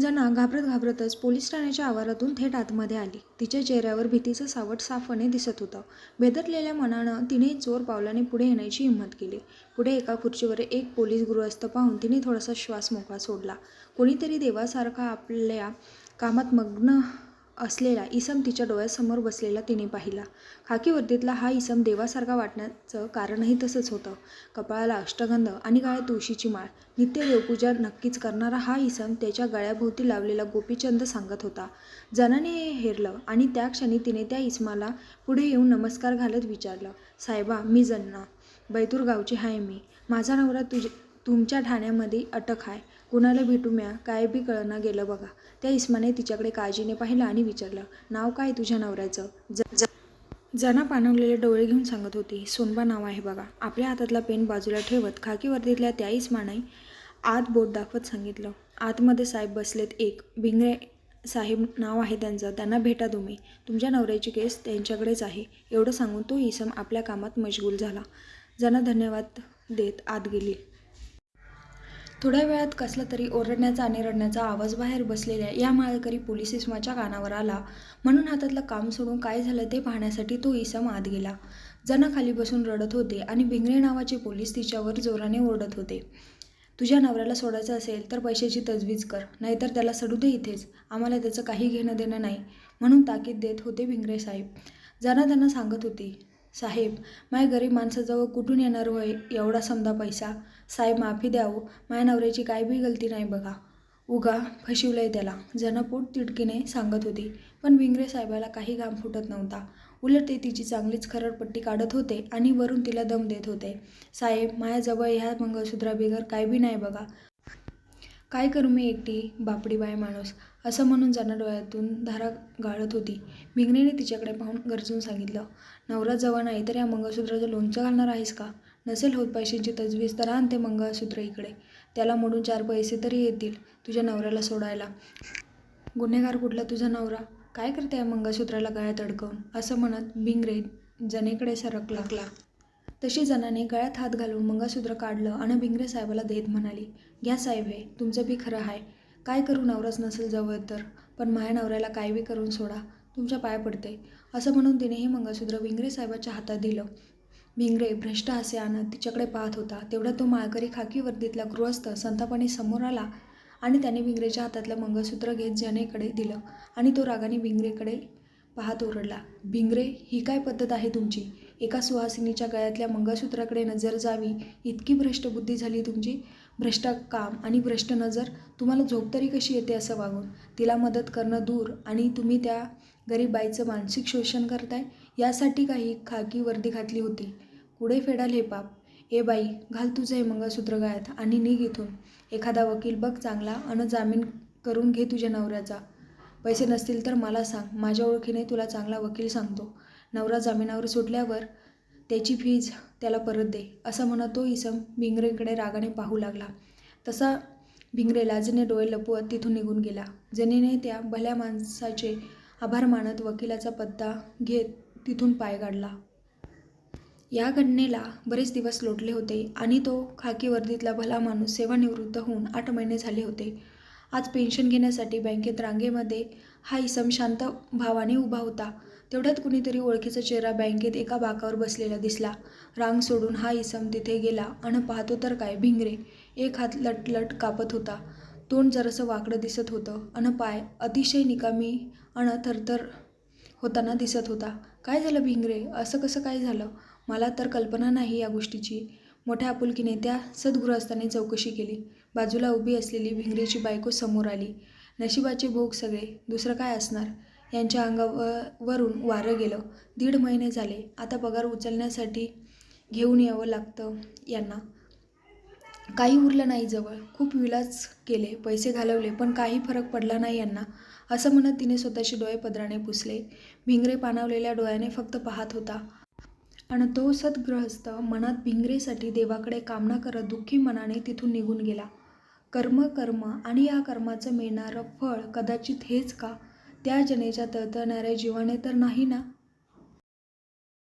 जना घाबरत घाबरतच पोलीस ठाण्याच्या आवारातून थेट आतमध्ये आली. तिच्या चेहऱ्यावर भीतीचं सावट साफपणे दिसत होतं. बेदरलेल्या मनानं तिने जोर पावलाने पुढे येण्याची हिंमत केली. पुढे एका खुर्चीवर एक पोलीस गृहस्थ पाहून तिने थोडासा श्वास मोकळा सोडला. कोणीतरी देवासारखा आपल्या कामात मग्न असलेला इसम तिच्या डोळ्यासमोर बसलेला तिने पाहिला. खाकी वर्दीतला हा इसम देवासारखा वाटण्याचं कारणही तसंच होतं. कपाळाला अष्टगंध आणि गाळ्या तुळशीची माळ. नित्य देवपूजा नक्कीच करणारा हा इसम त्याच्या गळ्याभोवती लावलेला गोपीचंद सांगत होता. जनाने हे हेरलं आणि त्या क्षणी तिने त्या इसमाला पुढे येऊन नमस्कार घालत विचारलं साहेबा मी जन्ना. बैतूर गावची आहे मी. माझा नवरा तुझ तुमच्या ठाण्यामध्ये अटक आहे. कुणाला भेटू म्या? काय बी कळना गेलं बघा. त्या इस्माने तिच्याकडे काळजीने पाहिलं आणि विचारलं नाव काय तुझ्या नवऱ्याचं? ज ज जना पाणवलेले डोळे घेऊन सांगत होती सोनबा नाव आहे बघा. आपल्या हातातला पेन बाजूला ठेवत खाकी वर्दीतल्या त्या इस्माने आत बोट दाखवत सांगितलं आतमध्ये साहेब बसलेत एक. भिंगरे साहेब नाव आहे त्यांचं. त्यांना भेटा तुम्ही. तुमच्या नवऱ्याची केस त्यांच्याकडेच आहे. एवढं सांगून तो इसम आपल्या कामात मशगूल झाला. जना धन्यवाद देत आत गेली. थोड्या वेळात कसला तरी ओरडण्याचा आणि रडण्याचा आवाज बाहेर बसलेल्या या माळकरी पोलीस इसमाच्या कानावर आला. म्हणून हातातलं काम सोडून काय झालं ते पाहण्यासाठी तो इसम आत गेला. जना खाली बसून रडत होते आणि भिंगरे नावाचे पोलीस तिच्यावर जोराने ओरडत होते. तुझ्या नवऱ्याला सोडायचं असेल तर पैशाची तजवीज कर नाहीतर त्याला सडू दे इथेच. आम्हाला त्याचं काही घेणं देणं नाही म्हणून ताकीद देत होते भिंगरे साहेब. जना त्यांना सांगत होती. साहेब माझ्या गरीब माणसाजवळ कुठून येणार होय एवढा समजा पैसा. साहेब माफी द्यावं. माझ्या नवऱ्याची काय बी गलती नाही बघा. उगा फशिवलंय त्याला. जना तिडकीने सांगत होती. पण विंगरे साहेबाला काही घाम फुटत नव्हता. उलट ते तिची चांगलीच खरडपट्टी काढत होते आणि वरून तिला दम देत होते. साहेब माझ्याजवळ ह्या मंगळसूत्राबिगर काय बी नाही बघा. काय करू मी एकटी? बापडी बाय माणूस. असं म्हणून जना डोळ्यातून धारा गाळत होती. भिंगरीने तिच्याकडे पाहून गरजून सांगितलं नवरा जवळ नाही तर या मंगळसूत्राचं लोणचं घालणार आहेस का? नसेल होत पैशांची तजवीज तर आण ते मंगळसूत्र इकडे. त्याला मोडून चार पैसे तरी येतील तुझ्या नवऱ्याला सोडायला. गुन्हेगार कुठला तुझा नवरा? काय करते या मंगळसूत्राला गळ्यात अडकवून? असं म्हणत भिंगरे जनेकडे सरक लागला. तशी जनाने गळ्यात हात घालून मंगळसूत्र काढलं आणि भिंगरे साहेबाला देत म्हणाली घ्या साहेब हे तुमचं बी खरं आहे काय करू नवराच नसेल जवळ तर? पण माझ्या नवऱ्याला काय बी करून सोडा. तुमच्या पाय पडते असं म्हणून तिने हे मंगळसूत्र विंग्रे साहेबाच्या हातात दिलं. भिंगरे भ्रष्ट असे आणत तिच्याकडे पाहत होता. तेवढा तो माळकरी खाकी वर्दीतला गृहस्थ संतापाने समोर आला आणि त्याने भिंगरेच्या हातातलं मंगळसूत्र घेत जनेकडे दिलं आणि तो रागाने भिंगरेकडे पाहत ओरडला. भिंगरे ही काय पद्धत आहे तुमची? एका सुहासिनीच्या गळ्यातल्या मंगळसूत्राकडे नजर जावी इतकी भ्रष्ट बुद्धी झाली तुमची? भ्रष्ट काम आणि भ्रष्ट नजर तुम्हाला झोप तरी कशी येते असं वागून? तिला मदत करणं दूर आणि तुम्ही त्या गरीब बाईचं मानसिक शोषण करताय? यासाठी काही खाकी वर्दी घातली होती. पुढे फेडाल हे पाप? ए बाई घाल तुझं हे मंगळसूत्र गायत आणि निघ इथून. एखादा वकील बघ चांगला अन जामीन करून घे तुझ्या नवऱ्याचा. पैसे नसतील तर मला सांग. माझ्या ओळखीने तुला चांगला वकील सांगतो. नवरा जामिनावर सुटल्यावर त्याची फीज त्याला परत दे असं म्हणत तो इसम भिंगरेकडे रागाने पाहू लागला. तसा भिंगरे लाजने डोळे लपवत तिथून निघून गेला. जनीने त्या भल्या माणसाचे आभार मानत वकिलाचा पत्ता घेत तिथून पाय काढला या घटनेला बरेच दिवस लोटले होते आणि तो खाकी वर्दीतला भला माणूस सेवानिवृत्त होऊन आठ महिने झाले होते. आज पेन्शन घेण्यासाठी बँकेत रांगेमध्ये हा इसम शांत भावाने उभा होता. तेवढ्यात कुणीतरी ओळखीचा चेहरा बँकेत एका बाकावर बसलेला दिसला. रांग सोडून हा इसम तिथे गेला आणि पाहतो तर काय भिंगरे. एक हात लटलट कापत होता. तोंड जरासं वाकडं दिसत होतं आणि पाय अतिशय निकामी आणि थरथर होताना दिसत होता. काय झालं भिंगरे? असं कसं काय झालं? मला तर कल्पना नाही या गोष्टीची. मोठ्या आपुलकीने त्या सद्गृहस्थाने चौकशी केली. बाजूला उभी असलेली भिंगरेची बायको समोर आली. नशिबाचे भोग सगळे. दुसरं काय असणार? यांच्या अंगावरून वारं गेलं. दीड महिने झाले. आता पगार उचलण्यासाठी घेऊन यावं लागतं यांना. काही उरलं नाही जवळ. खूप विलास केले. पैसे घालवले पण काही फरक पडला नाही यांना. असं म्हणत तिने स्वतःचे डोळे पदराने पुसले. भिंगरे पाणावलेल्या डोळ्याने फक्त पाहत होता. आणि तो सद्ग्रहस्थ मनात भिंगरेसाठी देवाकडे कामना करत दुःखी मनाने तिथून निघून गेला. कर्म कर्म आणि या कर्माचं मिळणारं फळ कदाचित हेच का? त्या जनेच्या तळतळणाऱ्या जीवाने तर नाही ना?